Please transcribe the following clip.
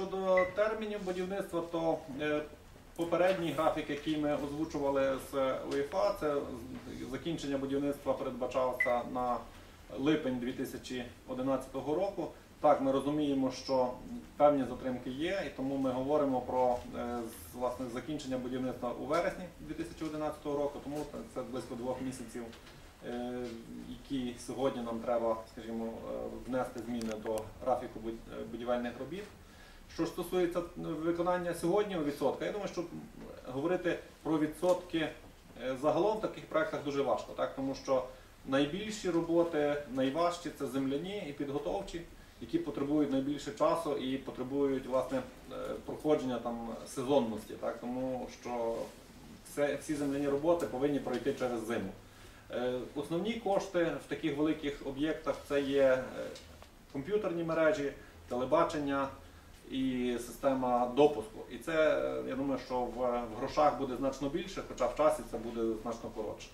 Щодо термінів будівництва, то е, попередній графік, який ми озвучували з УЄФА, це закінчення будівництва передбачався на липень 2011 року. Так, ми розуміємо, що певні затримки є, і тому ми говоримо про е, власне закінчення будівництва у вересні 2011 року, тому це- близько двох місяців, е, які сьогодні нам треба, скажімо, внести зміни до графіку будівельних робіт. Що стосується ну, виконання сьогодні відсотка, я думаю, що говорити про відсотки е, загалом в таких проєктах дуже важко, так? тому що найбільші роботи, найважчі це земляні і підготовчі, які потребують найбільше часу і потребують власне е, проходження там сезонності, так? тому що все, всі земляні роботи повинні пройти через зиму. Е, Основні кошти в таких великих об'єктах це є е, комп'ютерні мережі, телебачення і система допуску. І це, я думаю, що в грошах буде значно більше, хоча в часі це буде значно коротше.